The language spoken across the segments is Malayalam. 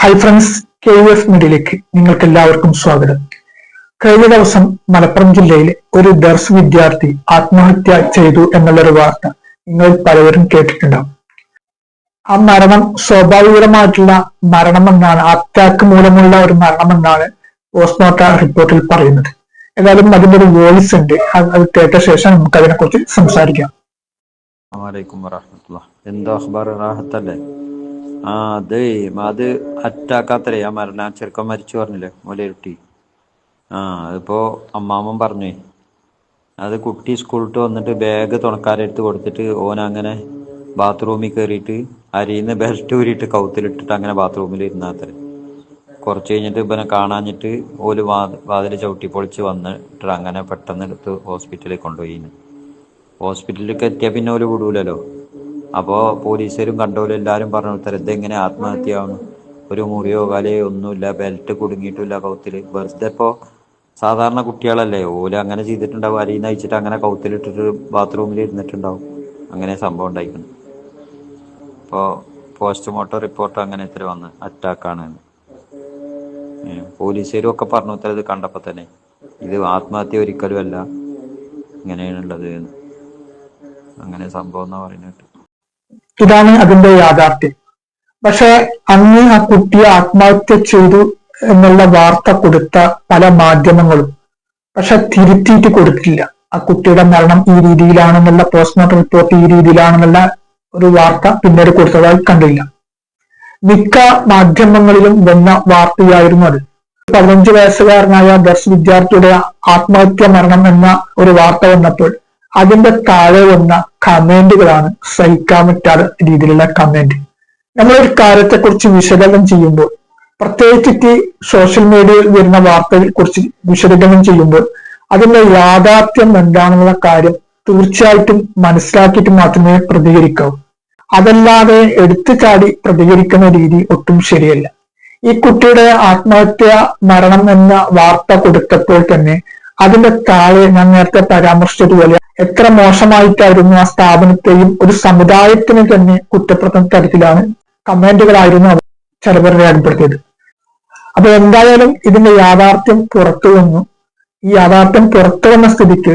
Hi friends K U F മീഡിയയിലേക്ക് നിങ്ങൾക്ക് എല്ലാവർക്കും സ്വാഗതം. കഴിഞ്ഞ ദിവസം മലപ്പുറം ജില്ലയിലെ ഒരു ദർസ് വിദ്യാർത്ഥി ആത്മഹത്യ ചെയ്തു എന്നുള്ളൊരു വാർത്ത നിങ്ങൾ പലവരും കേട്ടിട്ടുണ്ടാവും. ആ മരണം സ്വാഭാവികമായിട്ടുള്ള മരണമെന്നാണ് അറ്റാക്ക് മൂലമുള്ള ഒരു മരണമെന്നാണ് പോസ്റ്റ്മോർട്ടം റിപ്പോർട്ടിൽ പറയുന്നത്. ഏതായാലും അതിന്റെ ഒരു വോയിസ് ഉണ്ട്. അത് കേട്ട ശേഷം നമുക്ക് അതിനെ കുറിച്ച് സംസാരിക്കാം എന്താ ആ അത് അത് അറ്റാക്കാത്തരേ ആ മരണ ചെറുക്കൻ മരിച്ചു പറഞ്ഞില്ലേ മുലയിരുട്ടി. ആ അതിപ്പോ അമ്മാമൻ പറഞ്ഞേ അത് കുട്ടി സ്കൂളിട്ട് വന്നിട്ട് ബാഗ് തുണക്കാരെടുത്ത് കൊടുത്തിട്ട് ഓൻ അങ്ങനെ ബാത്റൂമിൽ കയറിയിട്ട് അരിയിന്ന് ബെൽറ്റ് ഊരിയിട്ട് കൗത്തിലിട്ടിട്ട് അങ്ങനെ ബാത്റൂമിൽ ഇരുന്നാത്തരെ കുറച്ച് കഴിഞ്ഞിട്ട് ഇവനെ കാണാഞ്ഞിട്ട് ഓൽ വാതിൽ ചവിട്ടി പൊളിച്ച് വന്നിട്ട് അങ്ങനെ പെട്ടെന്ന് എടുത്ത് ഹോസ്പിറ്റലിൽ കൊണ്ടുപോയി ഹോസ്പിറ്റലിലേക്ക് എത്തിയാൽ പിന്നെ ഓൽ വിടൂലല്ലോ. അപ്പോൾ പോലീസുകാരും കണ്ടോലും എല്ലാരും പറഞ്ഞു തരും എങ്ങനെ ആത്മഹത്യ ആവണം ഒരു മുറിയോ കലയോ ഒന്നുമില്ല ബെൽറ്റ് കുടുങ്ങിയിട്ടില്ല കൗത്തിൽ. വെറുതെ ഇപ്പോൾ സാധാരണ കുട്ടികളല്ലേ? ഓല അങ്ങനെ ചെയ്തിട്ടുണ്ടാവും. അരിയിൽ നയിച്ചിട്ട് അങ്ങനെ കൗത്തിലിട്ടിട്ട് ബാത്റൂമിൽ ഇരുന്നിട്ടുണ്ടാവും. അങ്ങനെ സംഭവം ഉണ്ടായിക്കണം. അപ്പോ പോസ്റ്റ്മോർട്ടം റിപ്പോർട്ട് അങ്ങനെ ഇത്ര വന്ന് അറ്റാക്കാണ് പോലീസുകാരും ഒക്കെ പറഞ്ഞു ഇത്ര ഇത് കണ്ടപ്പോൾ തന്നെ ഇത് ആത്മഹത്യ ഒരിക്കലും അല്ല. ഇങ്ങനെയാണുള്ളത്. അങ്ങനെ സംഭവം എന്നാ പറയുന്നത് ഇതാണ് അതിന്റെ യാഥാർത്ഥ്യം. പക്ഷെ അന്ന് ആ കുട്ടിയെ ആത്മഹത്യ ചെയ്തു എന്നുള്ള വാർത്ത കൊടുത്ത പല മാധ്യമങ്ങളും പക്ഷെ തിരുത്തിയിട്ട് കൊടുത്തില്ല. ആ കുട്ടിയുടെ മരണം ഈ രീതിയിലാണെന്നുള്ള പോസ്റ്റ്മോർട്ടം റിപ്പോർട്ട് ഈ രീതിയിലാണെന്നുള്ള ഒരു വാർത്ത പിന്നീട് കൊടുത്തതായി കണ്ടില്ല. മിക്ക മാധ്യമങ്ങളിലും വന്ന വാർത്തയായിരുന്നു അത്. പതിനഞ്ച് വയസ്സുകാരനായ ദർശ വിദ്യാർത്ഥിയുടെ ആത്മഹത്യ മരണം എന്ന ഒരു വാർത്ത വന്നപ്പോൾ അതിന്റെ താഴെ വന്ന കമന്റുകളാണ് സഹിക്കാൻ പറ്റാത്ത രീതിയിലുള്ള കമന്റ്. നമ്മളൊരു കാര്യത്തെക്കുറിച്ച് വിശകലനം ചെയ്യുമ്പോൾ പ്രത്യേകിച്ച് സോഷ്യൽ മീഡിയയിൽ വരുന്ന വാർത്തകളെ കുറിച്ച് വിശകലനം ചെയ്യുമ്പോൾ അതിന്റെ യാഥാർത്ഥ്യം എന്താണെന്നുള്ള കാര്യം തീർച്ചയായിട്ടും മനസ്സിലാക്കിയിട്ട് മാത്രമേ പ്രതികരിക്കാവൂ. അതല്ലാതെ എടുത്തു ചാടി പ്രതികരിക്കുന്ന രീതി ഒട്ടും ശരിയല്ല. ഈ കുട്ടിയുടെ ആത്മഹത്യ മരണം എന്ന വാർത്ത കൊടുത്തപ്പോൾ തന്നെ അതിന്റെ താഴെ ഞാൻ നേരത്തെ പരാമർശിച്ചതുപോലെ എത്ര മോശമായിട്ടായിരുന്നു ആ സ്ഥാപനത്തെയും ഒരു സമുദായത്തിനെ തന്നെ കുറ്റപ്പെടുത്തുന്ന തരത്തിലാണ് കമന്റുകളായിരുന്നു അവർ ചിലവർ രേഖപ്പെടുത്തിയത് അപ്പൊ എന്തായാലും ഇതിന്റെ യാഥാർത്ഥ്യം പുറത്തു വന്നു. ഈ യാഥാർത്ഥ്യം പുറത്തു വന്ന സ്ഥിതിക്ക്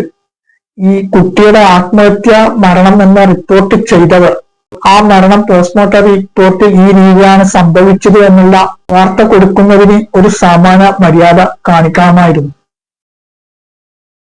ഈ കുട്ടിയുടെ ആത്മഹത്യ മരണം എന്ന റിപ്പോർട്ട് ചെയ്തവർ ആ മരണം പോസ്റ്റ്മോർട്ടം റിപ്പോർട്ടിൽ ഈ രീതിയിലാണ് സംഭവിച്ചത് എന്നുള്ള വാർത്ത കൊടുക്കുന്നതിന് ഒരു സമാന മര്യാദ കാണിക്കാമായിരുന്നു.